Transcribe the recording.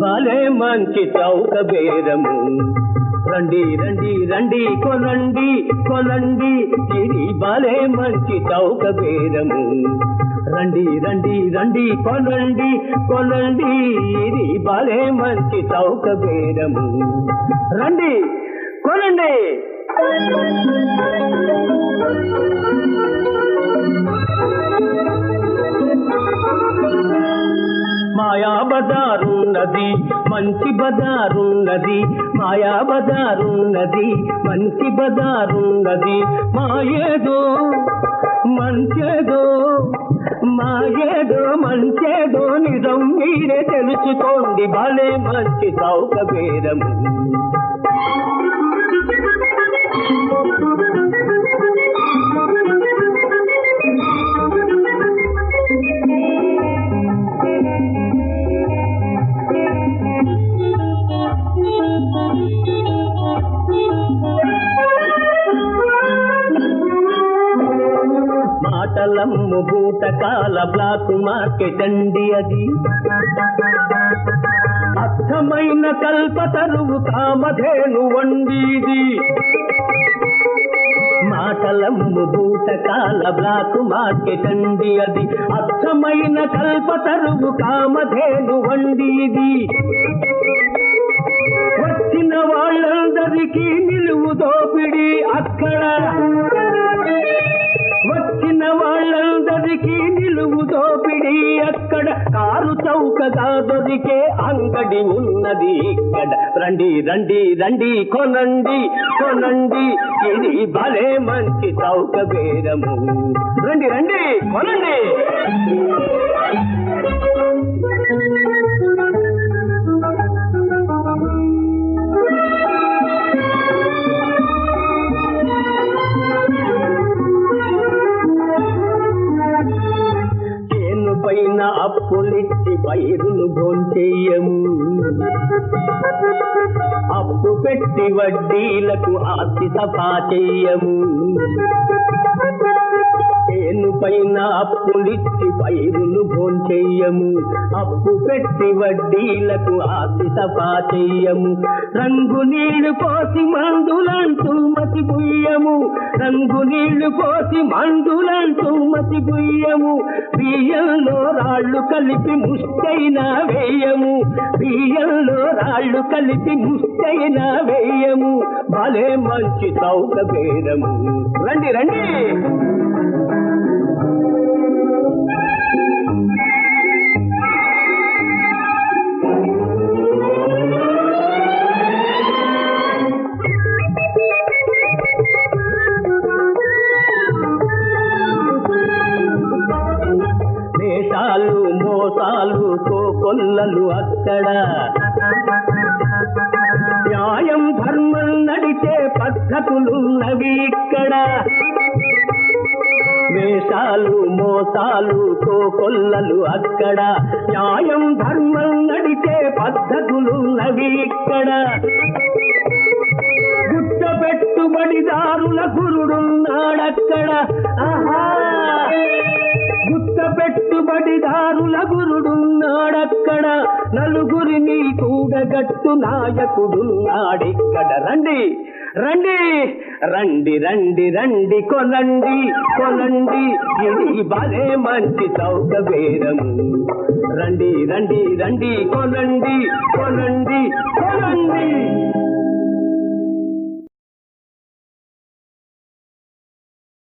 బాలే మంచి చౌక బేరము రండి రండి రండి కొనండి కొనండి. ఇది బాలే మంచి చౌక బేరము రండి రండి రండి కొనండి కొనండి. ఇది బాలే మంచి చౌక బేరము రండి కొనండి. మాయా బజారున్నది మంచి బజారున్నది మాయా బజారున్నది మంచి బజారున్నది. మాయేదో మంచేదో మాయేదో మంచేదో నిజం మీరే తెలుసుకోండి భలే మంచి చౌక బేరము మాటలమ్ము భూతకాల బ్లాక్ మార్కెట్ అండి అది. అర్థమైన కల్పతరువు కామధేను వండిది. మాటలమ్ము భూతకాల బ్లాక్ మార్కెట్ అండి అది. అర్థమైన కల్పతరువు కామధేను వండిది. వచ్చిన వాళ్ళందరికీ నిలువు దోపిడి అక్కడ. కారు చౌకగా దొరికే అంగడి ఉన్నది ఇక్కడ. రండి రండి రండి కొనండి కొనండి. ఇది భలే మంచి చౌక బేరము. రండి రండి కొనండి. చేను పైన అప్పులిచ్చి పైరును భోంచెయ్యము అప్పు పెట్టి వడ్డీలకు ఆస్తి సఫా చెయ్యము. చేను పైన అప్పులిచ్చి పైరును భోంచెయ్యము అప్పు పెట్టి వడ్డీలకు ఆస్తి సఫా చెయ్యము. రంగు నీళ్ళు పోసి మందులంటూ రంగు నీళ్ళు పోసి మతి గుయ్యము. బియ్యంలో రాళ్ళు కలిపి ముస్తైన వేయము. బియ్యంలో రాళ్ళు కలిపి ముస్తైన వేయము. భలే మంచి తౌక బేరము రండి రండి! తో కొల్లలు అక్కడ. న్యాయం ధర్మం నడిచే పద్ధతులున్నవి ఇక్కడ. వేషాలు మోసాలు కోకొల్లలు అక్కడ. న్యాయం ధర్మం నడిచే పద్ధతులున్నవి ఇక్కడ. గుట్ట పెట్టుబడిదారుల గురుడున్నాడక్కడ. ఆహా! పెట్టుబడిదారుల గురుడున్నాడక్కడ. నలుగురిని కూడగట్టు నాయకుడున్నాడిక్కడ రండి రండి రండి రండి రండి కొనండి కొనండి ఇది భలే మంచి చౌక బేరము. రండి రండి రండి కొనండి